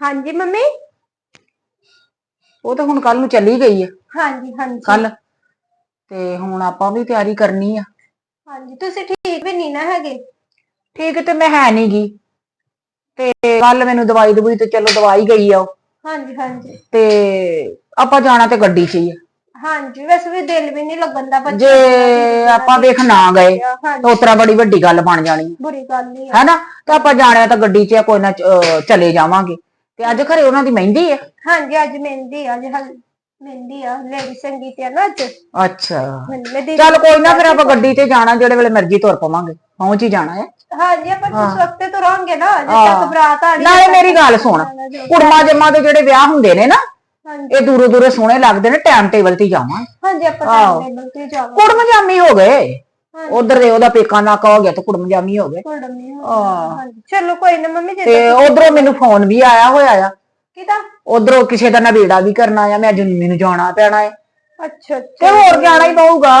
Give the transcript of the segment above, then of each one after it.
ਹਾਂਜੀ ਮੰਮੀ? ਉਹ ਤਾਂ ਹੁਣ ਕੱਲ ਨੂੰ ਚੱਲੀ ਗਈ ਆ। ਹਾਂਜੀ ਹਾਂਜੀ। ਕੱਲ ਤੇ ਹੁਣ ਆਪਾਂ ਵੀ ਤਿਆਰੀ ਕਰਨੀ ਆ। ਹਾਂਜੀ ਤੁਸੀਂ ਠੀਕ ਵੀ ਨਹੀਂ ਨਾ ਹੈਗੇ? ਠੀਕ ਤੇ ਮੈਂ ਹੈ ਨੀ ਗੀ। ਤੇ ਕੱਲ ਮੈਨੂੰ ਦਵਾਈ ਦਵਾਈ ਤੇ ਚਲੋ ਦਵਾਈ ਗਈ ਆ ਉਹ। ਹਾਂਜੀ ਹਾਂਜੀ। ਤੇ ਆਪਾਂ ਜਾਣਾ ਤੇ ਗੱਡੀ 'ਚ ਹੀ ਆ। ਹਾਂਜੀ ਵੈਸੇ ਵੀ ਦਿਲ ਵੀ ਨਹੀਂ ਲੱਗਣ ਦਾ ਬੱਚੇ ਜੇ ਆਪਾਂ ਵੇਖ ਨਾ ਗਏ ਤਾਂ ਉਤਰਾ ਬੜੀ ਵੱਡੀ ਗੱਲ ਬਣ ਜਾਣੀ ਬੁਰੀ ਗੱਲ ਨਹੀਂ ਹੈ ਹੈਨਾ? ਤਾਂ ਆਪਾਂ ਜਾਣਿਆ ਤਾਂ ਗੱਡੀ 'ਚ ਆ, ਕੋਈ ਨਾ ਅਹ, ਚਲੇ ਜਾਵਾਂਗੇ। ਤੇ ਅੱਜ ਘਰੇ ਉਹਨਾਂ ਦੀ ਮਹਿੰਦੀ ਆ? ਹਾਂਜੀ ਅੱਜ ਮਹਿੰਦੀ ਆ, ਅੱਜ ਹਲ ਮਹਿੰਦੀ ਆ ਲੇਡੀ ਸੰਗੀਤ ਆ ਨਾ ਅੱਜ। ਅੱਛਾ। ਮੈਨੂੰ ਮੈਂ ਦੀਦੀ ਚੱਲ ਕੋਈ ਨਾ ਫਿਰ ਆਪਾਂ ਗੱਡੀ ਤੇ ਜਾਣਾ ਜਿਹੜੇ ਵੇਲੇ ਮਰਜ਼ੀ ਤੁਰ ਪਵਾਂਗੇ। ਪਹੁੰਚ ਹੀ ਜਾਣਾ ਹੈ। ਹਾਂਜੀ ਆਪਾਂ। ਜਿਸ ਵਕਤ ਤੋਂ ਰਹਾਂਗੇ ਨਾ ਜਦ ਹਾਂ। ਤੱਕ ਬਰਾਤ ਆਣੀ ਨਾਲੇ ਮੇਰੀ ਗੱਲ ਸੁਣ। ਕੁੜਮਾ ਜੰਮਾ ਦੇ ਜਿਹੜੇ ਵਿਆਹ ਹੁੰਦੇ ਨੇ ਨਾ ਹਾਂਜੀ। ਇਹ ਦੂਰੋਂ ਦੂਰੋਂ ਸੋਹਣੇ ਲੱਗਦੇ ਨੇ ਟਾਈਮ ਟੇਬਲ ਤੇ ਹੀ ਜਾਵਾਂ। ਹਾਂਜੀ ਆਪਾਂ। ਟਾਈਮ ਟੇਬਲ ਤੇ ਜਾਵਾਂਗੇ। ਕੁੜਮ ਜਾਮੀ ਹੋ ਗਏ। ਉਧਰ ਦੇ ਉਹਦਾ ਪੇਕਾ ਨਾਕਾ ਹੋ ਗਿਆ ਤੇ ਕੁੜਮ ਜਾਮੀ ਹੋ ਗਏ। ਹਾਂ। ਚਲੋ ਕੋਈ ਨਾ ਮੰਮੀ ਜੇ ਤੇ ਉਧਰੋਂ ਮੈਨੂੰ ਫੋਨ ਵੀ ਆਇਆ ਹੋਇਆ ਆ। ਕਿਦਾ ਉਧਰੋਂ ਕਿਸੇ ਦਾ ਨਵੇੜਾ ਵੀ ਕਰਨਾ ਆ ਮੈਂ ਜੁੰਮੀ ਨੂੰ ਜਾਣਾ ਪੈਣਾ ਹੈ ਅੱਛਾ ਤੇ ਹੋਰ ਜਾਣਾ ਹੀ ਪਊਗਾ।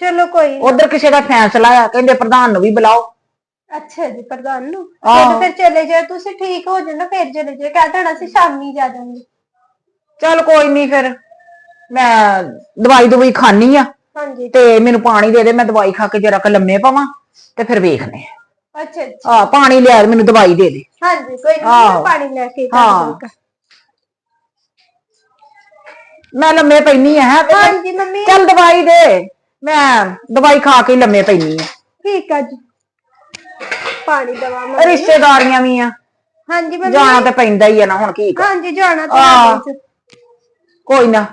ਚਲੋ ਕੋਈ। ਉਧਰ ਕਿਸੇ ਦਾ ਫੈਸਲਾ ਆ ਕਹਿੰਦੇ ਪ੍ਰਧਾਨ ਨੂੰ ਵੀ ਬੁਲਾਓ। ਅੱਛਾ ਜੀ ਪ੍ਰਧਾਨ ਨੂੰ। ਫਿਰ ਫਿਰ ਚਲੇ ਜਾਓ ਤੁਸੀਂ ਠੀਕ ਹੋ ਜਾਣਾ ਫਿਰ ਚਲੇ ਜਾਓ ਕਹਿ ਦੇਣਾ ਸੀ ਸ਼ਾਮੀ ਜਾ ਜਾਵਾਂਗੇ। ਚੱਲ ਕੋਈ ਨਹੀਂ ਫਿਰ ਮੈਂ ਦਵਾਈ ਦਵਾਈ ਖਾਣੀ ਆ। ਹਾਂਜੀ। ਤੇ ਮੈਨੂੰ ਪਾਣੀ ਦੇ ਦੇ ਮੈਂ ਦਵਾਈ ਖਾ ਕੇ ਜਰਾ ਕ ਲੰਮੇ ਪਾਵਾਂ ਤੇ ਫਿਰ ਵੇਖਨੇ ਆ ਅੱਛਾ ਅੱਛਾ। ਆ ਪਾਣੀ ਲਿਆ ਮੈਨੂੰ ਦਵਾਈ ਦੇ ਦੇ। ਹਾਂਜੀ ਕੋਈ ਨਾ ਆਹੋ। ਮੈਂ ਪਾਣੀ ਲੈ ਕੇ ਹਾਂ। ਤੁਹਾਨੂੰ ਦਊਂਗਾ। ਮੈਂ ਲੰਮੇ ਪੈਣੀ ਆ ਹੈਂ। ਹਾਂਜੀ ਮੰਮੀ। ਚੱਲ ਦਵਾਈ ਦੇ। ਮੈਂ ਦਵਾਈ ਖਾ ਕੇ ਹੀ ਲੰਮੇ ਪੈਣੀ ਆ ਠੀਕ ਆ ਜੀ। ਪਾਣੀ ਦਵਾ ਮੰਮੀ। ਰਿਸ਼ਤੇਦਾਰੀਆਂ ਵੀ ਆ। ਹਾਂਜੀ ਮੰਮੀ। ਜਾਣਾ ਤੇ ਪੈਂਦਾ ਹੀ ਆ ਨਾ ਹੁਣ ਕੀ ਕਰ ਹਾਂਜੀ ਜਾਣਾ ਤਾਂ। ਹੈ। ਕੋਈ ਨਾ।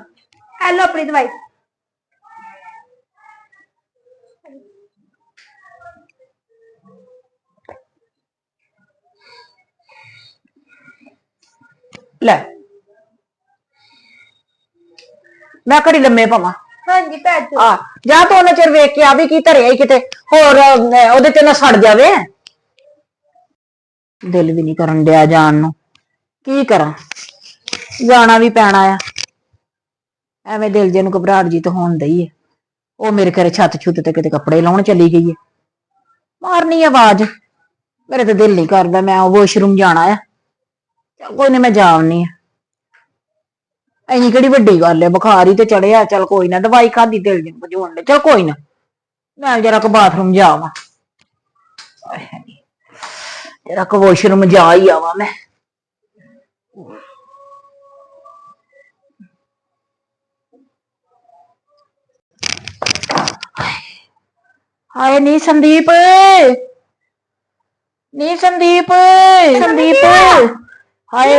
ਇਹ ਲਓ ਆਪਣੀ ਦਵਾਈ। ਲੈ। ਮੈਂ ਘੜੀ ਲੰਮੇ ਪਾਵਾਂ। ਹਾਂਜੀ ਭੈਣ ਜੀ ਆ ਜਾ ਤੂੰ ਉਹਨਾਂ ਚਿਰ ਵੇਖ ਕੇ ਆ ਵੀ ਕੀ ਧਰਿਆ ਈ ਕਿਤੇ। ਹੋਰ ਉਹਦੇ ਤੇ ਨਾ ਸੜ ਜਾਵੇ ਦਿਲ ਵੀ ਨਹੀਂ ਕਰਨ ਡਿਆ ਜਾਣ ਨੂੰ। ਕੀ ਕਰਾਂ? ਜਾਣਾ ਵੀ ਪੈਣਾ ਆ। ਐਵੇਂ ਦਿਲ ਜੇ ਨੂੰ ਘਬਰਾਹਟ ਜੀ ਤਾਂ ਹੋਣ ਡਈ ਏ ਉਹ ਮੇਰੇ ਘਰੇ ਛੱਤ ਛੁੱਤ ਤੇ ਕਿਤੇ ਕੱਪੜੇ ਲਾਉਣ ਚਲੀ ਗਈ ਹੈ ਮਾਰਨੀ ਆਵਾਜ਼। ਮੇਰੇ ਤਾਂ ਦਿਲ ਨਹੀਂ ਕਰਦਾ ਮੈਂ ਉਹ ਵਾਸ਼ਰੂਮ ਜਾਣਾ ਆ। ਕੋਈ ਨਹੀਂ ਮੈਂ ਜਾਵਨੀ ਆ। ਐਨੀ ਕਿਹੜੀ ਵੱਡੀ ਗੱਲ ਹੈ ਬੁਖਾਰ ਹੀ ਤੇ ਚੜਿਆ। ਚੱਲ ਕੋਈ ਨਾ, ਦਵਾਈ ਖਾਦੀ ਦਿਲ ਨੂੰ ਭਜਾਉਣ ਲੈ ਚੱਲ ਕੋਈ ਨਾ, ਮੈਂ ਜਰਾ ਕੁ ਬਾਥਰੂਮ ਜਾਵਾਂ ਜਰਾ ਕੁ ਵਾਸ਼ਰੂਮ ਜਾ ਹੀ ਆਵਾਂ ਮੈਂ। ਹਾਏ ਨੀ ਸੰਦੀਪ। ਨੀ ਸੰਦੀਪ ਸੰਦੀਪ। ਹਾਏ।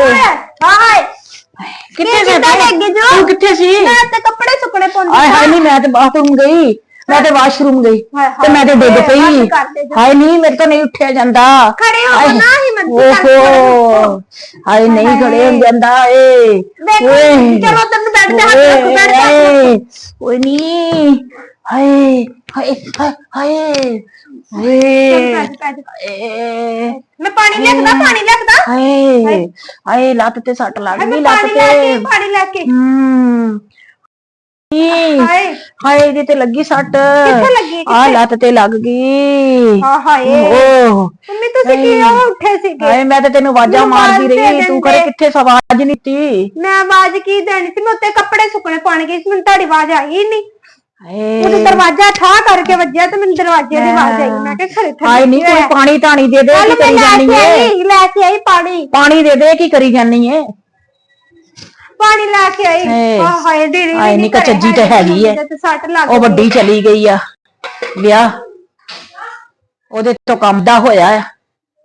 ਹਾਏ। ਕਿੱਥੇ ਸੀ ਜੋ? ਤੂੰ ਕਿੱਥੇ ਸੀ? ਮੈਂ ਤੇ ਕੱਪੜੇ ਸੁੱਕਣੇ ਪਾਉਂਦੀ ਹਾਏ ਹਾਏ ਨਹੀਂ ਮੈਂ ਤੇ ਬਾਥਰੂਮ ਗਈ। ਮੈਂ ਤੇ ਵਾਸ਼ਰੂਮ ਗਈ ਹਾਏ ਤੇ ਮੈਂ ਤੇ ਡਿੱਗ ਹਾਏ, ਪਈ। ਜੋ। ਹਾਏ ਨਹੀਂ ਮੇਰੇ ਤੋਂ ਨਹੀਂ ਉੱਠਿਆ ਜਾਂਦਾ। ਖੜੇ ਹੋ ਹਾਏ। ਨਾ ਹੀ ਮੰਦੀ ਕਰਕੇ ਓਹੋ ਹਾਏ ਨਹੀਂ ਖੜੇ ਹੋ ਜਾਂਦਾ ਏ ਦੇਖੋ, ਓਏ। ਚਲੋ ਤੈਨੂੰ ਬੈੱਡ ਤੇ ਹੱਥ ਰੱਖੋ, ਬੈੱਡ ਤੇ ਹੱਥ ਓਏ, ਓਏ ਨਹੀਂ। ਹਾਏ ਹਾਏ ਹਾਏ ਹਾਏ। ਓਏ ਭੱਜ, ਭੱਜ। ਏ, ਮੈਂ ਪਾਣੀ ਲਿਆਖਦਾ ਪਾਣੀ ਹਾਏ ਹਾਏ। ਲੱਤ ਤੇ ਸੱਟ ਲੱਗ ਗਈ ਲੱਤ ਤੇ। ਪਾਣੀ ਲੈ ਕੇ। ਹੂੰ। ਈ, ਹਾਏ। ਹਾਏ ਇਹਦੇ ਤੇ ਲੱਗੀ ਸੱਟ। ਕਿੱਥੇ ਲੱਗੀ ਆ ਲੱਤ ਤੇ ਲੱਗ ਗਈ। ਹਾਂ ਹਾਏ। ਓਹ। ਮੰਮੀ ਤੁਸੀਂ ਕਿਉਂ ਉੱਠੇ ਸੀਗੇ? ਹਾਏ ਮੈਂ ਤਾਂ ਤੈਨੂੰ ਆਵਾਜ਼ਾਂ ਮੈਨੂੰ ਮਾਰਦੀ ਆਵਾਜ਼ ਦੇ ਰਹੀ ਤੂੰ ਦਿੰਦੇ। ਕਰੇ ਕਿੱਥੇ ਸਵਾਜ ਨਹੀਂ ਤੀ ਮੈਂ ਆਵਾਜ਼ ਕੀ ਦੇਣੀ ਸੀ? ਮੈਂ ਉੱਤੇ ਕੱਪੜੇ ਸੁੱਕਣੇ ਪਾਣ ਗਈ ਸੀ। ਮੈਨੂੰ ਤੁਹਾਡੀ ਆਵਾਜ਼ ਆਈ ਹੀ ਨਹੀਂ। ਦਰਵਾਜ਼ਾ ਠਾ ਕਰਕੇ ਵੱਜਿਆ ਤੇ ਮੈਨੂੰ ਦਰਵਾਜ਼ੇ ਦੀ ਆਵਾਜ਼ ਆਈ। ਮੈਂ ਕਿਹਾ ਖਰੇ ਥੱਲੇ ਹਾਏ ਨਹੀਂ ਕੋਈ ਪਾਣੀ ਧਾਣੀ ਦੇ ਦੇ ਕੀ ਕਰੀ ਜਾਨੀ ਆਈ ਲੈ ਕੇ ਆਈ ਪਾਣੀ। ਪਾਣੀ ਦੇ ਦੇ ਕੀ ਕਰੀ ਜਾਨੀ ਪਾਣੀ ਲੈ ਕੇ ਆਈ। ਹਾਏ। ਆ ਹਾਏ ਦੀਦੀ ਹਾਏ ਨੀ ਘਰੇ ਕਚੱਜੀ ਤੇ ਹੈਗੀ ਐ। ਤੇ ਸੱਟ ਲੱਗ ਉਹ। ਵੱਡੀ ਚਲੀ ਗਈ ਆ। ਵਿਆਹ। ਉਹਦੇ ਤੋਂ ਕੰਮ ਦਾ ਹੋਇਆ ਆ।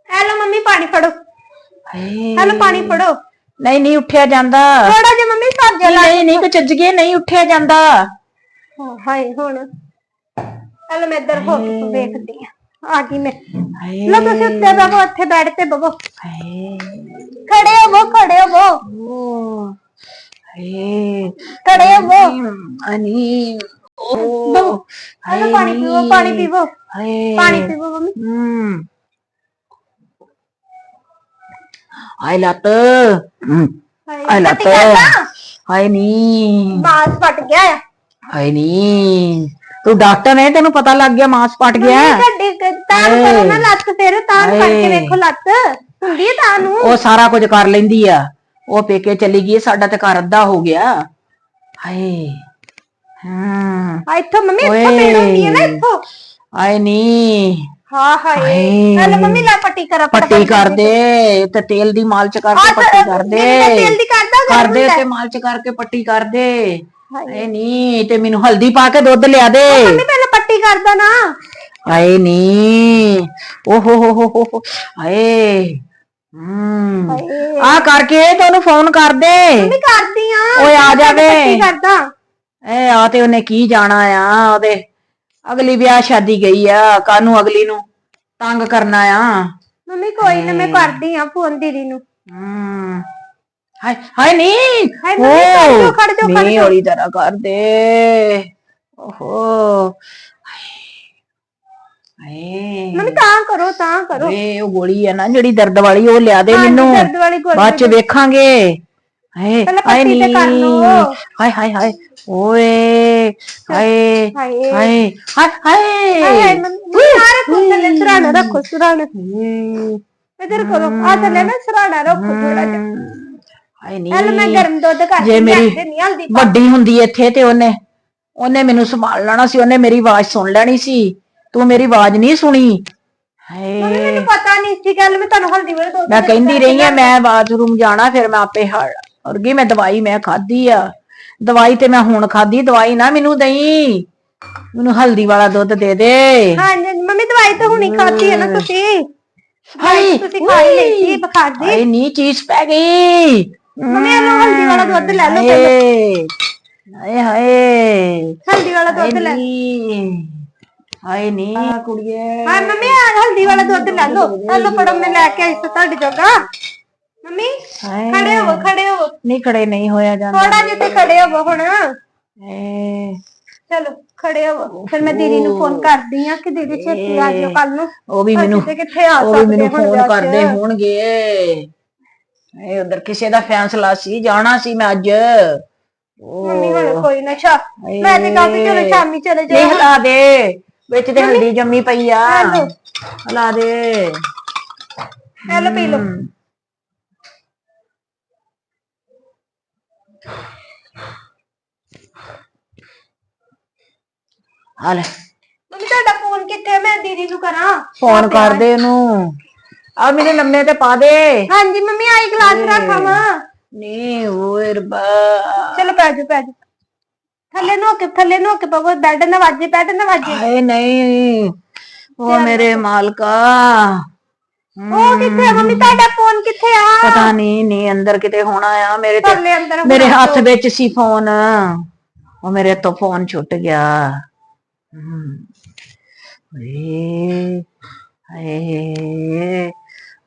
ਇਹ ਲਓ ਮੰਮੀ ਪਾਣੀ ਫੜੋ। ਹਾਏ ਇਹ ਲਓ ਪਾਣੀ ਫੜੋ। ਨਹੀਂ ਨਹੀਂ ਉੱਠਿਆ ਜਾਂਦਾ। ਥੋੜਾ ਜਿਹਾ ਮੰਮੀ ਸਰ ਜਾ ਨਹੀਂ ਨਹੀਂ ਕਚੱਜ ਗਏ ਨਹੀਂ ਉੱਠਿਆ ਜਾਂਦਾ। ਹਾਏ ਹੁਣ। ਇਹ ਲਓ ਮੈਂ ਇੱਧਰ ਹੋ ਕੇ ਵੇਖਦੀ ਆ। ਆ ਗਈ ਮੈਂ। ਹਾਏ ਲਓ ਤੁਸੀਂ ਉੱਤੇ ਬਵੋ ਇੱਥੇ ਬੈਠ ਤੇ ਬਵੋ। ਹਾਏ ਖੜੇ ਹੋਵੋ ਖੜੇ ਹੋਵੋ। ਓ। ਹਾਏ ਹਾਏ ਹਾਏ ਲੱਤ ਹਮ, ਹਾਏ ਲੱਤ? ਹਾਏ ਨੀ ਫਟ ਗਿਆ ਆ ਹਾਏ ਨੀ ਤੂੰ ਡਾਕਟਰ ਹੈ ਤੈਨੂੰ ਪਤਾ ਲੱਗ ਗਿਆ ਮਾਸ ਪਟ ਗਿਆ ਗੱਡੀ ਤਾਰ ਕਰੋ ਨਾ ਲੱਤ ਫਿਰ ਤਾਰ ਫੜ ਕੇ ਹਾਏ। ਵੇਖੋ ਲੱਤ ਹੁੰਦੀ ਹੈ ਤੁਹਾਨੂੰ ਉਹ ਸਾਰਾ ਕੁਝ ਕਰ ਲੈਂਦੀ ਆ ਉਹ ਪੇਕੇ ਚਲੀ ਗਈ ਸਾਡਾ ਤੇ ਘਰ ਅੱਧਾ ਹੋ ਗਿਆ। ਹਾਏ ਹਾਂ। ਆ ਇੱਥੋਂ ਮੰਮੀ ਇੱਥੋਂ। ਪੀੜ ਹੁੰਦੀ ਹੈ ਨਾ ਇੱਥੋਂ। ਆਏ ਨੀ। ਹਾਂ ਹਾਏ। ਹਲੇ ਮੰਮੀ ਲੈ ਪੱਟੀ ਕਰ ਪੱਟੀ ਕਰ ਦੇ ਤੇ ਤੇਲ ਦੀ ਮਾਲਚ ਕਰਕੇ ਪੱਟੀ ਕਰ ਦੇ ਤੇਲ ਦੀ ਕਰਦਾ ਕਰ ਦੇ ਤੇ ਮਾਲਚ ਕਰਕੇ ਪੱਟੀ ਕਰ ਦੇ ਹਾਏ। ਆਏ ਨੀ ਤੇ ਮੈਨੂੰ ਹਲਦੀ ਪਾ ਕੇ ਦੁੱਧ ਲਿਆ ਦੇ। ਮੰਮੀ ਪਹਿਲਾਂ ਪੱਟੀ ਕਰਦਾ ਨਾ। ਆਏ ਨੀ। ਓ ਹੋ ਹੋ ਹੋ ਹੋ ਹੋ। ਹਾਏ। ਆ ਕਰਕੇ ਤੇ ਉਹਨੂੰ ਫੋਨ ਕਰ ਦੇ ਮੰਮੀ ਕਰਦੀ ਆ ਓਏ ਆ ਜਾਵੇ। ਪੱਟੀ ਕਰਦਾ। ਐ ਆ ਤੇ ਉਹਨੇ ਕੀ ਜਾਣਾ ਆ ਉਹਦੇ ਅਗਲੀ ਵਿਆਹ ਸ਼ਾਦੀ ਗਈ ਆ ਕਾਨੂੰ ਅਗਲੀ ਨੂੰ ਤੰਗ ਕਰਨਾ ਆ। ਮੰਮੀ ਕੋਈ ਨਾ ਮੈਂ ਕਰਦੀ ਆ ਫੋਨ ਦੀਦੀ ਨੂੰ। ਹਮ ਹਾਏ ਹਾਏ ਨਹੀਂ ਹਾਏ ਮੰਮੀ, ਖੜ ਜਾਓ, ਖੜ ਜਾਓ, ਖੜ ਨਹੀਂ ਜਾਓ। ਹੋਲੀ ਤਰ੍ਹਾਂ ਕਰ ਦੇ। ਓਹੋ। ਹਾਏ। ਮੰਮੀ ਤਾਂ ਕਰੋ ਤਾਂ ਕਰੋ। ਓਏ ਉਹ ਗੋਲੀ ਆ ਨਾ ਜਿਹੜੀ ਦਰਦ ਵਾਲੀ ਉਹ ਲਿਆ ਦੇ ਹਾਂਜੀ, ਮੈਨੂੰ। ਦਰਦ ਵਾਲੀ ਗੋਲੀ ਬਾਅਦ ਚ ਵੇਖਾਂਗੇ। ਹਾਏ ਪਹਿਲਾਂ ਹਾਏ ਪੱਟੀ ਤੇ ਕਰ ਨੀ ਲਓ। ਹਾਏ ਹਾਏ ਹਾਏ। ਓਏ ਹਾਏ ਹਾਏ। ਹਾਏ ਹਾਏ ਹਾਏ। ਹਾਏ ਮੰਮੀ ਆ ਰੱਖੋ ਥੱਲੇ ਸਰਾਣਾ ਰੱਖੋ ਸਰਾਣਾ ਹਾਏ ਇਧਰ ਕਰੋ ਆ ਥੱਲੇ ਨਾ ਸਰਾਣਾ ਰੱਖੋ ਥੋੜਾ ਜਿਹਾ। ਹਾਏ ਨੀ। ਹਲ ਮੈਂ ਗਰਮ ਦੁੱਧ ਕਰ ਜੇ ਮੇਰੀ ਨਹੀਂ ਹਲਦੀ ਪਾ ਵੱਡੀ ਹੁੰਦੀ ਇੱਥੇ ਤੇ ਉਹਨੇ ਉਹਨੇ ਮੈਨੂੰ ਸੰਭਾਲ ਲੈਣਾ ਸੀ ਉਹਨੇ ਮੇਰੀ ਆਵਾਜ਼ ਸੁਣ ਲੈਣੀ ਸੀ। ਤੂੰ ਮੇਰੀ ਆਵਾਜ਼ ਨਹੀਂ ਸੁਣੀ। ਹਾਏ। ਮੈਨੂੰ ਪਤਾ ਨਹੀਂ ਸੀ ਗੱਲ ਮੈਂ ਤੁਹਾਨੂੰ ਹਲਦੀ ਵਾਲੇ ਦੁੱਧ ਮੈਂ ਕਹਿੰਦੀ ਰਹੀ ਆ ਮੈਂ ਬਾਥਰੂਮ ਜਾਣਾ ਫਿਰ ਮੈਂ ਆਪੇ ਹੜ ਔਰ ਗਈ ਮੈਂ ਦਵਾਈ ਮੈਂ ਖਾਧੀ ਆ। ਦਵਾਈ ਤੇ ਮੈਂ ਹੁਣ ਖਾਧੀ ਦਵਾਈ ਨਾ ਮੈਨੂੰ ਦਈ। ਮੈਨੂੰ ਹਲਦੀ ਵਾਲਾ ਦੁੱਧ ਦੇ ਦੇ। ਹਾਂਜੀ ਮੰਮੀ ਦਵਾਈ ਤਾਂ ਹੁਣੀ ਖਾਧੀ ਹੈ ਨਾ ਤੁਸੀਂ। ਹਾਏ ਤੁਸੀਂ ਖਾ ਹੀ ਲਈ ਸੀ ਬੁਖਾਰ ਦੀ। ਹਾਏ ਨੀ ਚੀਜ਼ ਪੈ ਗਈ। ਮੰਮੀ ਇਹਨੂੰ ਹਲਦੀ ਵਾਲਾ ਦੁੱਧ ਲੈ ਲਓ ਹਾਏ ਹਾਏ ਹਾਏ। ਹਲਦੀ ਵਾਲਾ ਦੁੱਧ ਲੈ ਨੀ। ਹਾਏ ਨੀ। ਕੁੜੀਏ। ਹਾਂ ਮੰਮੀ ਆ ਹਲਦੀ ਵਾਲਾ ਦੁੱਧ ਲੈ ਲਓ। ਹਲੋ ਫੜੋ ਮੈਂ ਲੈ ਕੇ ਆਈ ਸੀ ਤੁਹਾਡੇ ਜੋਗਾ। ਮੰਮੀ ਹਾਏ। ਖੜੇ ਹੋਵੋ ਖੜੇ ਹੋਵੋ। ਨਹੀਂ ਖੜੇ ਨਹੀਂ ਹੋਇਆ ਜਾਂਦਾ। ਥੋੜਾ ਜਿਹਾ ਤੇ ਖੜੇ ਹੋਵੋ ਹੁਣ। ਚਲੋ ਖੜੇ ਹੋਵੋ। ਫਿਰ ਮੈਂ ਦੀਦੀ ਨੂੰ ਫੋਨ ਕਰਦੀ ਆ ਕਿ ਦੀਦੀ ਛੇਤੀ ਆ ਜਾਓ ਕੱਲ ਨੂੰ। ਉਹ ਵੀ ਮੈਨੂੰ ਤੇ ਕਿੱਥੇ ਆ ਉਹ ਵੀ ਸਕਦੇ ਮੈਨੂੰ ਹੁਣ ਫੋਨ ਵਿਆਹ 'ਚ। ਕਰਦੇ ਹੋਣਗੇ। ਇਹ ਉਧਰ ਕਿਸੇ ਦਾ ਫੈਸਲਾ ਸੀ ਜਾਣਾ ਸੀ ਮੈਂ ਅੱਜ। ਉਹ ਮੰਮੀ ਹੁਣ ਕੋਈ ਨਾ ਸ਼ਾ ਮੈਂ ਤੇ ਕਾਫੀ ਚਲੋ ਸ਼ਾਮੀ ਚਲੇ ਨਹੀਂ ਜਾਓ। ਹਿਲਾ ਦੇ। ਵਿੱਚ ਤੇ ਹਲਦੀ ਜੰਮੀ ਪਈ ਆ। ਹੈਲੋ। ਹਿਲਾ ਦੇ। ਹੈਲੋ ਪੀ ਲੈ ਮੰਮੀ ਤੁਹਾਡਾ ਫੋਨ ਕਿੱਥੇ? ਮੈਂ ਦੀਦੀ ਨੂੰ ਕਰਾਂ। ਫੋਨ ਕਰ ਦੇ ਉਹਨੂੰ। ਆ ਮੇਰੇ ਲੰਮੇ ਤੇ ਪਾ ਦੇ। ਹਾਂਜੀ ਮੰਮੀ ਆਈ ਗਲਾਸ ਰੱਖਾਂ ਵਾ ਨੀ ਓਏ ਰੱਬਾ। ਚਲੋ ਪੈ ਜਾਓ ਪੈ ਜਾਓ। ਥੱਲੇ ਨੂੰ ਹੋ ਕੇ ਥੱਲੇ ਨੂੰ ਹੋ ਕੇ ਪਵੋ ਬੈੱਡ ਨਾ ਵਾਜੇ ਬੈੱਡ ਨਾ ਵਾਜੇ। ਹਾਏ ਨਹੀਂ ਉਹ ਮੇਰੇ ਮਾਲਕਾ। ਉਹ ਕਿੱਥੇ ਆ? ਮੰਮੀ ਤੁਹਾਡਾ ਫੋਨ ਕਿੱਥੇ ਆ? ਪਤਾ ਨਹੀਂ ਨਹੀਂ ਅੰਦਰ ਕਿਤੇ ਹੋਣਾ ਆ। ਮੇਰੇ ਤੇ ਥੱਲੇ ਅੰਦਰ ਮੇਰੇ ਹੱਥ ਵਿੱਚ ਸੀ ਫੋਨ। ਉਹ ਮੇਰੇ ਤੋਂ ਫੋਨ ਛੁੱਟ ਗਿਆ। ਹਮ। ਹਾਏ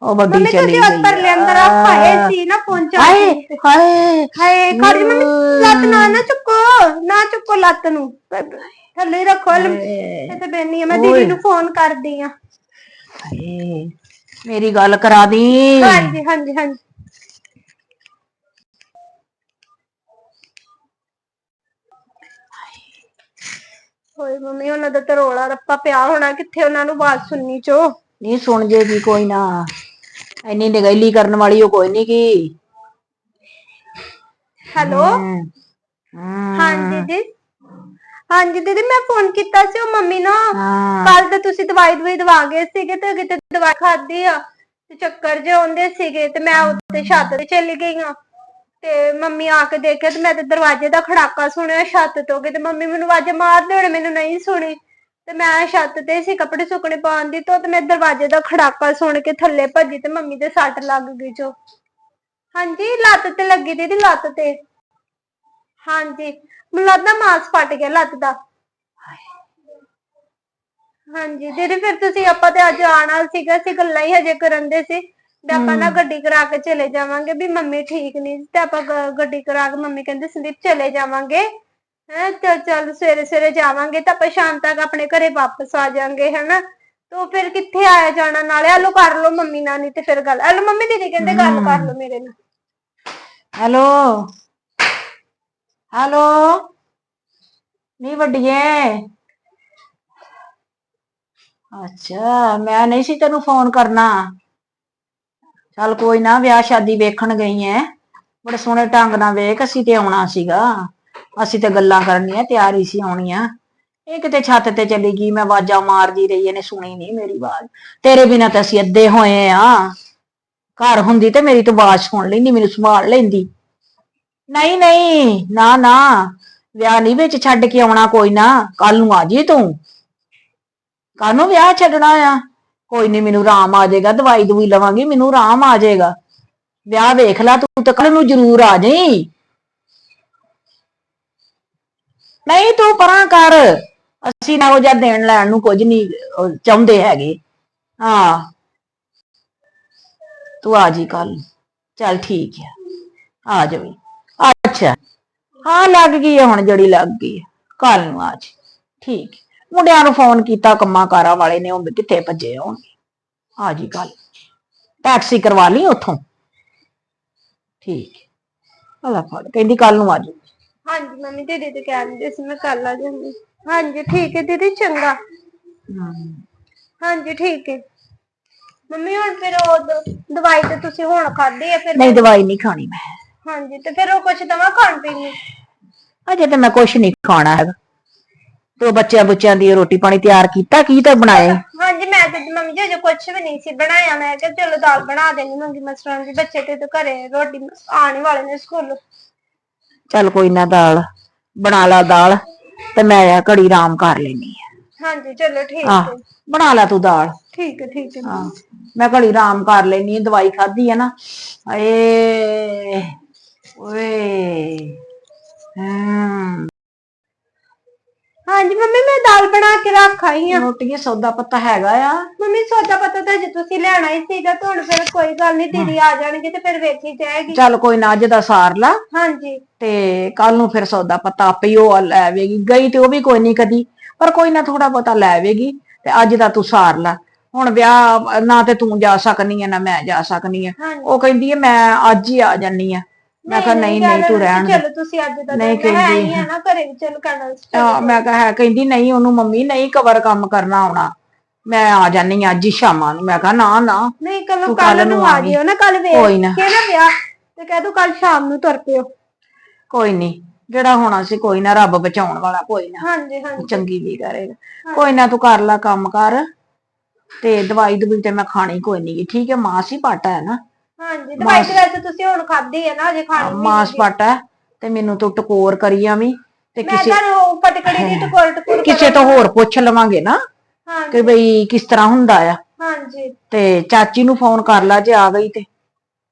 ਉਹ ਵੱਡੀ ਮੰਮੀ ਚਲੀ ਤੁਸੀਂ ਗਈ। ਉੱਪਰ ਲੈ ਅੰਦਰ ਆ ਪਾਏ ਸੀ ਨਾ ਫੋਨ ਚਾ ਹਾਏ ਹਾਏ। ਹਾਏ ਖੜੀ ਮੰਮੀ ਲੱਤ ਨਾ ਨਾ ਚੁੱਕੋ ਨਾ ਚੁੱਕੋ ਲੱਤ ਨੂੰ। ਥੱਲੇ ਰੱਖੋ ਤੇ ਬੈਣੀ ਆ ਮੈਂ ਦੀਦੀ ਨੂੰ ਫੋਨ ਕਰਦੀ ਆ। ਹਾਏ। ਮੇਰੀ ਗੱਲ ਕਰਾ ਦੀ। ਹਾਂਜੀ ਹਾਂਜੀ ਹਾਂਜੀ। ਹੋਏ। ਮੰਮੀ ਉਹਨਾਂ ਦਾ ਤਾਂ ਰੋਲਾ ਰੱਪਾ ਪਿਆ ਹੋਣਾ ਕਿੱਥੇ ਉਹਨਾਂ ਨੂੰ ਆਵਾਜ਼ ਸੁਣਨੀ ਚੋ? ਨਹੀਂ ਸੁਣ ਜੇਗੀ ਕੋਈ ਨਾ। ਇੰਨੀ ਨਿਗਹਿਲੀ ਕਰਨ ਵਾਲੀ ਉਹ ਕੋਈ ਨਹੀਂ ਕੀ ਹੈਲੋ। ਹਾਂਜੀ ਜੀ ਹਾਂਜੀ ਦੀਦੀ ਮੈਂ ਫੋਨ ਕੀਤਾ ਸੀ ਉਹ ਮੰਮੀ ਨੂੰ। ਕੱਲ ਤੇ ਤੁਸੀਂ ਦਵਾਈ ਦਵਾਈ ਦਵਾ ਗਏ ਸੀਗੇ ਤੇ ਕਿਤੇ ਦਵਾਈ ਖਾਧੀ ਆ। ਤੇ ਚੱਕਰ ਜੇ ਆਉਂਦੇ ਸੀਗੇ ਤੇ ਮੈਂ ਉੱਤੇ ਛੱਤ ਤੇ ਚਲੀ ਗਈ ਆ ਤੇ ਮੰਮੀ ਆ ਕੇ ਦੇਖਿਆ ਤੇ ਮੈਂ ਤੇ ਦਰਵਾਜ਼ੇ ਦਾ ਖੜਾਕਾ ਸੁਣਿਆ ਛੱਤ ਤੋਂ ਕਿ ਤੇ ਮੰਮੀ ਮੈਨੂੰ ਆਵਾਜ਼ ਮਾਰਦੇ ਹੋਣੇ ਮੈਨੂੰ ਨਹੀਂ ਸੁਣੀ। ਤੇ ਮੈਂ ਛੱਤ ਤੇ ਸੀ ਕੱਪੜੇ ਸੁੱਕਣੇ ਪਾਉਣ ਦੀ ਤੋਂ ਤੇ ਮੈਂ ਦਰਵਾਜ਼ੇ ਦਾ ਖੜਾਕਾ ਸੁਣ ਕੇ ਥੱਲੇ ਭੱਜੀ ਤੇ ਮੰਮੀ ਦੇ ਸੱਟ ਲੱਗ ਗਈ ਜੋ। ਹਾਂਜੀ ਲੱਤ ਤੇ ਲੱਗੀ ਦੀਦੀ ਲੱਤ ਤੇ। ਹਾਂਜੀ ਮੈਨੂੰ ਲੱਗਦਾ ਮਾਸ ਫਟ ਗਿਆ ਲੱਤ ਦਾ। ਹਾਂਜੀ ਦੀਦੀ ਫਿਰ ਤੁਸੀਂ ਆਪਾਂ ਤੇ ਅੱਜ ਆਣਾ ਸੀਗਾ ਅਸੀਂ ਗੱਲਾਂ ਹੀ ਹਜੇ ਕਰਨ ਦੇ ਸੀ। ਤੇ ਆਪਾਂ ਨਾ ਗੱਡੀ ਕਰਾ ਕੇ ਚਲੇ ਜਾਵਾਂਗੇ ਵੀ ਮੰਮੀ ਠੀਕ ਨਹੀਂ ਤੇ ਆਪਾਂ ਗ- ਗੱਡੀ ਕਰਾ ਕੇ ਮੰਮੀ ਕਹਿੰਦੇ ਸੰਦੀਪ ਚਲੇ ਜਾਵਾਂਗੇ। ਹੈ ਤੇ ਚੱਲ ਸਵੇਰੇ ਸਵੇਰੇ ਜਾਵਾਂਗੇ ਤਾਂ ਆਪਾਂ ਸ਼ਾਮ ਤੱਕ ਆਪਣੇ ਘਰੇ ਵਾਪਸ ਆ ਜਾਾਂਗੇ ਹਨਾ? ਤੋ ਫਿਰ ਕਿੱਥੇ ਆਇਆ ਜਾਣਾ? ਨਾਲੇ ਹਲੋ ਕਰ ਲਓ ਮੰਮੀ ਨਾਲ ਨਹੀਂ ਤੇ ਫਿਰ ਗੱਲ। ਹਲੋ ਮੰਮੀ ਦੀਦੀ ਕਹਿੰਦੇ ਗੱਲ ਕਰ ਲਓ ਮੇਰੇ ਨਾਲ। ਹੈਲੋ? ਹੈਲੋ? ਨਹੀਂ ਵੱਡੀਏ? ਅੱਛਾ ਮੈਂ ਨਹੀਂ ਸੀ ਤੈਨੂੰ ਫੋਨ ਕਰਨਾ। ਚੱਲ ਕੋਈ ਨਾ ਵਿਆਹ ਸ਼ਾਦੀ ਵੇਖਣ ਗਈ ਐ। ਬੜੇ ਸੋਹਣੇ ਢੰਗ ਨਾਲ ਵੇਖ ਅਸੀਂ ਤੇ ਆਉਣਾ ਸੀਗਾ। ਅਸੀਂ ਤੇ ਗੱਲਾਂ ਕਰਨੀਆਂ, ਤਿਆਰੀ ਸੀ ਆਉਣੀਆਂ। ਇਹ ਕਿਤੇ ਛੱਤ ਤੇ ਚਲੀ ਗਈ, ਮੈਂ ਆਵਾਜ਼ਾਂ ਮਾਰਦੀ ਰਹੀ, ਇਹਨੇ ਸੁਣੀ ਨਹੀਂ ਮੇਰੀ ਆਵਾਜ਼। ਤੇਰੇ ਬਿਨਾਂ ਤਾਂ ਅਸੀਂ ਅੱਧੇ ਹੋਏ ਆ। ਘਰ ਹੁੰਦੀ ਤੇ ਮੇਰੀ ਤੂੰ ਆਵਾਜ਼ ਸੁਣ ਲੈਂਦੀ, ਮੈਨੂੰ ਸੰਭਾਲ ਲੈਂਦੀ। ਨਹੀਂ ਨਹੀਂ, ਨਾ ਨਾ, ਵਿਆਹ ਨਹੀਂ ਵਿੱਚ ਛੱਡ ਕੇ ਆਉਣਾ ਕੋਈ ਨਾ ਕੱਲ ਨੂੰ ਆ ਜੀ ਤੂੰ। ਕੱਲ ਨੂੰ ਵਿਆਹ ਛੱਡਣਾ ਆ। ਕੋਈ ਨਹੀਂ ਮੈਨੂੰ ਆਰਾਮ ਆ ਜਾਏਗਾ ਦਵਾਈ ਦਵਾਈ ਲਵਾਂਗੀ, ਮੈਨੂੰ ਆਰਾਮ ਆ ਜਾਏਗਾ। ਵਿਆਹ ਵੇਖ ਲੈ ਤੂੰ ਤਾਂ ਕੱਲ ਨੂੰ ਜ਼ਰੂਰ ਆ ਜਾਈਂ। ਨਹੀਂ, ਤੂੰ ਪਰਾਂ ਕਰ। ਅਸੀਂ ਨਾ ਉਹ ਜਾਂ ਦੇਣ ਲੈਣ ਨੂੰ ਕੁਝ ਨਹੀਂ ਚਾਹੁੰਦੇ ਹੈਗੇ। ਹਾਂ। ਤੂੰ ਆ ਜੀ ਕੱਲ ਚੱਲ ਠੀਕ ਹੈ ਆ ਜਾਵੀਂ ਅੱਛਾ। ਹਾਂ, ਲੱਗ ਗਈ ਹੈ ਹੁਣ ਜੜੀ ਲੱਗ ਗਈ ਹੈ ਕੱਲ ਨੂੰ ਆ ਜੀ। ਠੀਕ। ਮੁੰਡਿਆਂ ਨੂੰ ਫੋਨ ਕੀਤਾ, ਕੰਮਾਂ ਕਾਰਾਂ ਵਾਲੇ ਨੇ, ਉਹ ਕਿੱਥੇ ਭੱਜੇ ਹੋਣਗੇ। ਆ ਜੀ ਕੱਲ ਟੈਕਸੀ ਕਰਵਾ ਲਈ ਉੱਥੋਂ। ਠੀਕ। ਹੈ ਹਲਾ ਫੜ। ਕਹਿੰਦੀ ਕੱਲ ਨੂੰ ਆ ਜੀ ਹਾਂਜੀ ਮੰਮੀ ਦੀਦੀ ਤੇ ਕਹਿ ਦਿੰਦੇ ਸੀ ਮੈਂ ਕੱਲ ਆ ਜਾਂਦੀ ਹਾਂਜੀ ਠੀਕ ਹੈ ਦੀਦੀ ਚੰਗਾ। ਹਾਂਜੀ ਠੀਕ ਹੈ। ਮੰਮੀ ਹੁਣ ਫਿਰ ਉਹ ਦ- ਦਵਾਈ ਤੇ ਤੁਸੀਂ ਹੁਣ ਖਾਧੀ ਹੈ ਫਿਰ? ਨਹੀਂ ਦਵਾਈ ਨਹੀਂ ਖਾਣੀ ਮੈਂ। ਹਾਂਜੀ ਤੇ ਫਿਰ ਉਹ ਕੁਛ ਦਵਾ ਖਾਣ ਪੀਣ ਨੂੰ? ਅਜੇ ਤੇ ਮੈਂ ਕੁਛ ਨਹੀਂ ਖਾਣਾ ਹੈਗਾ। ਤੋ ਬੱਚਿਆਂ ਬੱਚਿਆਂ ਦੀ ਰੋਟੀ ਪਾਣੀ ਤਿਆਰ ਕੀਤਾ ਕੀ ਤਾਂ ਬਣਾਏ ਹਾਂਜੀ ਮੈਂ ਤੇ ਮੰਮੀ ਜੀ ਅਜੇ ਕੁਛ ਵੀ ਨਹੀਂ ਸੀ ਬਣਾਇਆ। ਮੈਂ ਕਿਹਾ ਚਲੋ ਦਾਲ ਬਣਾ ਦੇਣੀ ਮੰਗੀ ਮਸਰਾਂ ਦੀ ਬੱਚੇ ਤੇ ਤਾਂ ਘਰੇ ਰੋਟੀ ਆਉਣ ਵਾਲੇ ਨੇ ਸਕੂਲ। ਚੱਲ ਕੋਈ ਨਾ ਦਾਲ ਬਣਾ ਲਾ ਦਾਲ ਤੇ ਮੈਂ ਆ ਘੜੀ ਆਰਾਮ ਕਰ ਲੈਣੀ ਆ। ਹਾਂਜੀ ਚਲੋ ਠੀਕ ਆਹ ਹੈ। ਬਣਾ ਲੈ ਤੂੰ ਦਾਲ। ਠੀਕ ਹੈ ਠੀਕ ਹੈ। ਹਾਂ ਮੈਂ ਘੜੀ ਆਰਾਮ ਕਰ ਲੈਣੀ ਆ ਦਵਾਈ ਖਾਧੀ ਆ ਨਾ। ਏ ਓਏ ਹਮ ਹਾਂਜੀ ਮੰਮੀ ਮੈਂ ਦਾਲ ਬਣਾ ਕੇ ਰੱਖ ਆਈ ਆ ਰੋਟੀ ਸੌਦਾ ਪੱਤਾ ਹੈਗਾ ਆ। ਮੰਮੀ ਸੌਦਾ ਪਤਾ ਤਾਂ ਜੇ ਤੁਸੀਂ ਲੈਣਾ ਹੀ ਸੀਗਾ ਤਾਂ ਹੁਣ ਫਿਰ ਕੋਈ ਗੱਲ ਨਹੀਂ ਦੀਦੀ ਆ ਜਾਣਗੇ ਤੇ ਫਿਰ ਵੇਖੀ ਜਾਏਗੀ। ਚੱਲ ਕੋਈ ਨਾ ਅੱਜ ਦਾ ਸਾਰ ਲਾ। ਹਾਂਜੀ। ਤੇ ਕੱਲ ਨੂੰ ਫਿਰ ਸੌਦਾ ਪੱਤਾ ਆਪੇ ਹੀ ਉਹ ਲੈ ਆਵੇਗੀ। ਗਈ ਤੇ ਉਹ ਵੀ ਕੋਈ ਨਹੀਂ ਕਦੀ ਪਰ ਕੋਈ ਨਾ ਥੋੜਾ ਬਹੁਤਾ ਲੈ ਆਵੇਗੀ ਤੇ ਅੱਜ ਦਾ ਤੂੰ ਸਾਰ ਲਾ। ਹੁਣ ਵਿਆਹ ਨਾ ਤੇ ਤੂੰ ਜਾ ਸਕਨੀ ਆ ਨਾ ਮੈਂ ਜਾ ਸਕਨੀ ਆ। ਉਹ ਕਹਿੰਦੀ ਹੈ ਮੈਂ ਅੱਜ ਹੀ ਆ ਜਾਨੀ ਆ। ਮੈਂ ਕਿਹਾ ਨਹੀਂ ਨਹੀਂ ਤੂੰ ਰਹਿਣ ਦੇ। ਚਲੋ ਤੁਸੀਂ ਅੱਜ ਦਾ ਨਹੀਂ ਕਹਿੰਦੀ। ਹੀ ਨਾ ਘਰੇ ਵੀ ਚਲ ਕਰਨਾ ਹਾਂ, ਮੈਂ ਕਿਹਾ ਹੈ ਕਹਿੰਦੀ ਨਹੀਂ ਉਹਨੂੰ ਮੰਮੀ ਨਹੀਂ ਕਵਰ ਕੰਮ ਕਰਨਾ ਆਉਣਾ। ਮੈਂ ਆ ਜਾਨੀ ਅੱਜ ਹੀ ਸ਼ਾਮਾਂ ਨੂੰ ਮੈਂ ਕਿਹਾ ਨਾ ਨਾ। ਨਹੀਂ ਕੱਲ ਕੱਲ ਨੂੰ ਆ। ਜਿਓ ਨਾ ਕੱਲ ਵੇਖ ਕੋਈ ਨਾ। ਕੇ ਨਾ ਵਿਆਹ? ਤੇ ਕਹਿ ਦੋ ਕੱਲ ਸ਼ਾਮ ਨੂੰ ਤੁਰ ਪਿਓ। ਕੋਈ ਨਹੀਂ ਜਿਹੜਾ ਹੋਣਾ ਸੀ ਕੋਈ ਨਾ ਰੱਬ ਬਚਾਉਣ ਵਾਲਾ ਕੋਈ ਨਾ। ਹਾਂਜੀ ਹਾਂਜੀ। ਚੰਗੀ ਵੀ ਕਰੇਗਾ। ਕੋਈ ਨਾ ਤੂੰ ਕਰ ਲੈ ਕੰਮ ਕਰ। ਤੇ ਦਵਾਈ ਦਵਾਈ ਤੇ ਮੈਂ ਖਾਣੀ ਕੋਈ ਨਹੀਂ ਠੀਕ ਹੈ ਮਾਸ ਹੀ ਪਾਟਾ ਹੈ ਨਾ। ਹਾਂਜੀ ਦਵਾਈ ਤੇ ਵੈਸੇ ਤੁਸੀਂ ਹੁਣ ਖਾਧੀ ਹੈ ਨਾ ਅਜੇ ਖਾਣੀ ਨਹੀਂ ਮਾਸ ਪਾਟਾ ਹੈ, ਤੇ ਮੈਨੂੰ ਤੂੰ ਟਕੋਰ ਕਰੀ ਆਵੀਂ ਤੇ ਮੈਂ ਕਿਸੇ ਤੁਹਾਨੂੰ ਫਟਕੜੀ ਦੀ ਟਕੋਰ ਟਕੋਰ ਕਿਸੇ ਤੋਂ ਹੋਰ ਪੁੱਛ ਲਵਾਂਗੇ ਨਾ ਕਿ ਬਈ ਕਿਸ ਤਰ੍ਹਾਂ ਹੁੰਦਾ ਆ। ਹਾਂਜੀ। ਤੇ ਚਾਚੀ ਨੂੰ ਫੋਨ ਕਰ ਲਾ ਜੇ ਆ ਗਈ ਤੇ।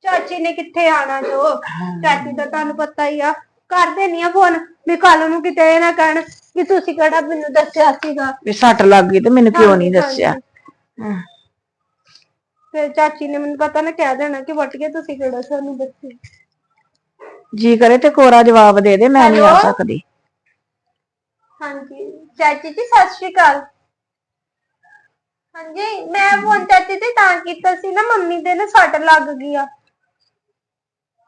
ਚਾਚੀ ਨੇ ਕਿੱਥੇ ਆਣਾ ਜੋ ਚਾਚੀ ਦਾ ਤੁਹਾਨੂੰ ਪਤਾ ਹੀ ਆ। ਕਰ ਦੇਣੀ ਆ ਫੋਨ ਵੀ ਕੱਲ ਨੂੰ ਕਿਤੇ ਇਹ ਨਾ ਕਹਿਣ ਕਿ ਤੁਸੀਂ ਕਿਹੜਾ ਮੈਨੂੰ ਦੱਸਿਆ ਸੀਗਾ। ਵੀ ਸੱਟ ਲੱਗ ਗਈ ਤੇ ਮੈਨੂੰ ਕਿਉਂ ਨਹੀਂ ਹਾਂਜੀ, ਦੱਸਿਆ? ਹਾਂਜੀ। ਫਿਰ ਚਾਚੀ ਨੇ ਮੈਨੂੰ ਪਤਾ ਨਾ ਕਹਿ ਦੇਣਾ ਕਿ ਵੱਟ ਕੇ ਤੁਸੀਂ ਕਿਹੜਾ ਸਾਨੂੰ ਦੱਸਿਆ। ਜੀ ਕਰੇ ਤੇ ਕੋਰਾ ਜਵਾਬ ਦੇ ਦੇ ਮੈਂ ਨਹੀਂ ਆ? ਸਕਦੀ। ਹਾਂਜੀ ਚਾਚੀ ਜੀ ਸਤਿ ਸ਼੍ਰੀ ਅਕਾਲ। ਹਾਂਜੀ ਮੈਂ ਫੋਨ ਚਾਚੀ ਜੀ ਤਾਂ ਕੀਤਾ ਸੀ ਨਾ ਮੰਮੀ ਦੇ ਨਾ ਸੱਟ ਲੱਗ ਗਈ ਆ।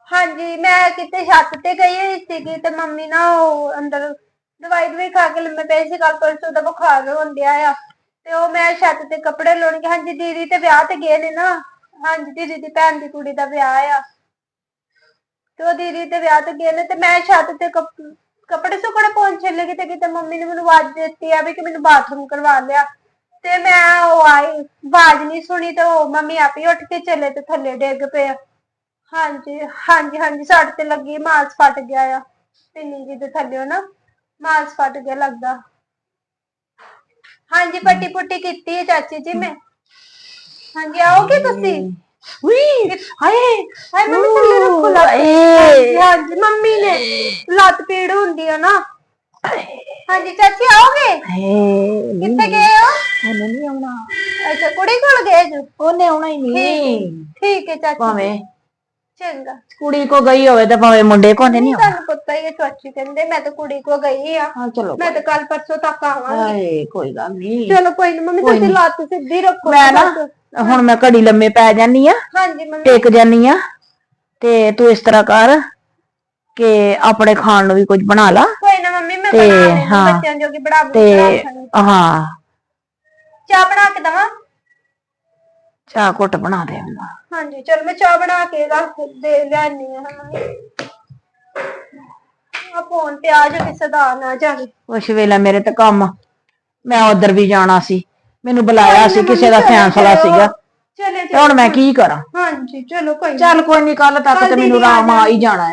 ਹਾਂਜੀ ਮੈਂ ਕਿਤੇ ਛੱਤ ਤੇ ਗਈ ਹੋਈ ਸੀਗੀ ਤੇ ਮੰਮੀ ਨਾ ਉਹ ਅੰਦਰ ਦਵਾਈ ਦਵਾਈ ਖਾ ਕੇ ਲੰਮੇ ਪਏ ਸੀ ਕੱਲ ਪਰਸੋਂ ਦਾ ਬੁਖਾਰ ਹੋਣ ਡਿਆ ਆ। ਤੇ ਉਹ ਮੈਂ ਛੱਤ ਤੇ ਕੱਪੜੇ ਲਾਉਣ ਗਈ। ਹਾਂਜੀ, ਦੀਦੀ ਤੇ ਵਿਆਹ ਤੇ ਗਏ ਨੇ ਨਾ। ਹਾਂਜੀ, ਦੀਦੀ ਦੀ ਭੈਣ ਦੀ ਕੁੜੀ ਦਾ ਵਿਆਹ ਆ। ਤੇ ਉਹ ਦੀਦੀ ਤੇ ਵਿਆਹ ਤੇ ਗਏ ਨੇ ਤੇ ਮੈਂ ਛੱਤ ਤੇ ਕੱਪ- ਕੱਪੜੇ ਸੁੱਕਣੇ ਪਾਉਣ ਚੱਲੇ ਤੇ ਕਿਤੇ ਮੰਮੀ ਨੇ ਮੈਨੂੰ ਆਵਾਜ਼ ਦਿੱਤੀ ਆ ਵੀ ਕਿ ਮੈਨੂੰ ਬਾਥਰੂਮ ਕਰਵਾ ਲਿਆ। ਤੇ ਮੈਂ ਉਹ ਆਈ, ਆਵਾਜ਼ ਨਹੀਂ ਸੁਣੀ ਤੇ ਉਹ ਮੰਮੀ ਆਪੇ ਉੱਠ ਕੇ ਚਲੇ ਤੇ ਥੱਲੇ ਡਿੱਗ ਪਏ ਹਾਂਜੀ ਹਾਂਜੀ ਹਾਂਜੀ ਸੱਟ ਤੇ ਲੱਗੀ, ਮਾਸ ਫਟ ਗਿਆ ਆ। ਪਿੰਨੀ ਜੀ ਦੇ ਥੱਲੇ ਨਾ, ਮਾਸ ਫਟ ਗਿਆ ਲੱਗਦਾ। ਹਾਂਜੀ ਪੱਟੀ ਪੁੱਟੀ ਕੀਤੀ ਹੈ ਚਾਚੀ ਜੀ ਮੈਂ। ਹਾਂਜੀ ਆਓਗੇ ਤੁਸੀਂ? ਉਈ ਹਾਏ ਹਾਏ ਮੰਮੀ ਥੱਲੇ ਰੱਖੋ ਲੱਤ। ਹਾਂਜੀ, ਹਾਂਜੀ ਮੰਮੀ ਨੇ ਲੱਤ ਪੀੜ ਹੁੰਦੀ ਆ ਨਾ। ਹਾਂਜੀ ਚਾਚੀ ਆਓਗੇ? ਹਾਏ ਕਿੱਥੇ ਗਏ ਹੋ? ਉਹਨੇ ਨਹੀਂ ਆਉਣਾ। ਅੱਛਾ ਕੁੜੀ ਕੋਲ ਗਏ ਜੋ? ਉਹਨੇ ਆਉਣਾ ਹੀ ਨਹੀਂ। ਠੀਕ ਹੈ ਚਾਚੀ। ਭਾਵੇਂ ਚੰਗਾ। ਕੁੜੀ ਕੋ ਗਈ ਹੋਵੇ ਤਾਂ ਭਾਵੇਂ ਮੁੰਡੇ ਕੋ ਨਹੀਂ ਆਉਣਾ। ਤੁਹਾਨੂੰ ਪਤਾ ਹੀ ਹੈ ਚਾਚੀ ਕਹਿੰਦੇ ਮੈਂ ਤਾਂ ਕੁੜੀ ਕੋ ਗਈ ਆ। ਹਾਂ ਚਲੋ ਮੈਂ ਤਾਂ ਕੱਲ ਪਰਸੋਂ ਤੱਕ ਆਵਾਂਗੀ। ਹਾਏ ਕੋਈ ਗੱਲ ਨਹੀਂ। ਚਲੋ ਕੋਈ ਨੀ ਮੰਮੀ ਤੁਸੀਂ ਲੱਤ ਸਿੱਧੀ ਰੱਖੋ ਮੈਂ ਨਾ। ਹੁਣ ਮੈਂ ਘੜੀ ਲੰਮੇ ਪੈ ਜਾਨੀ ਆ ਹਾਂਜੀ ਮੰਮੀ। ਟੇਕ ਜਾਨੀ ਆ ਤੇ ਤੂੰ ਇਸ ਤਰ੍ਹਾਂ ਕਰ ਕਿ ਆਪਣੇ ਖਾਣ ਨੂੰ ਵੀ ਕੁਝ ਬਣਾ ਲਾ। ਕੋਈ ਨਾ ਮੰਮੀ ਮੈਂ ਬਣਾ ਲੈਂਦੀ ਬੱਚਿਆਂ ਜੋਗੀ ਤੇ ਬਣਾ ਹਾਂ। ਚਾਹ ਬਣਾ ਕੇ ਦਵਾਂ? ਚਾਹ ਘੁੱਟ ਬਣਾ ਦੇ ਮੈਨੂੰ ਹਾਂਜੀ ਚਲ ਮੈਂ ਚਾਹ ਬਣਾ ਕੇ ਰੱਖ ਦੇ ਲੈਣੀ ਆ ਆ ਫੋਨ ਤੇ ਆ ਜਾ ਕਿਸੇ ਦਾ ਨਾ ਜਾਵੇ। ਉਸ ਵੇਲੇ ਮੇਰੇ ਤੇ ਕੰਮ। ਮੈਂ ਉਧਰ ਵੀ ਜਾਣਾ ਸੀ। ਮੈਨੂੰ ਬੁਲਾਇਆ ਸੀ ਕਿਸੇ ਦਾ ਫੈਸਲਾ ਸੀਗਾ। ਚਲੇ ਤੇ ਹੁਣ ਮੈਂ ਕੀ ਕਰਾਂ? ਹਾਂਜੀ ਚਲੋ ਕੋਈ ਨੀ। ਚੱਲ ਕੋਈ ਨਹੀਂ ਕੱਲ ਤੱਕ ਤੇ ਮੈਨੂੰ ਆਰਾਮ ਆ ਹੀ ਜਾਣਾ ਹੈ।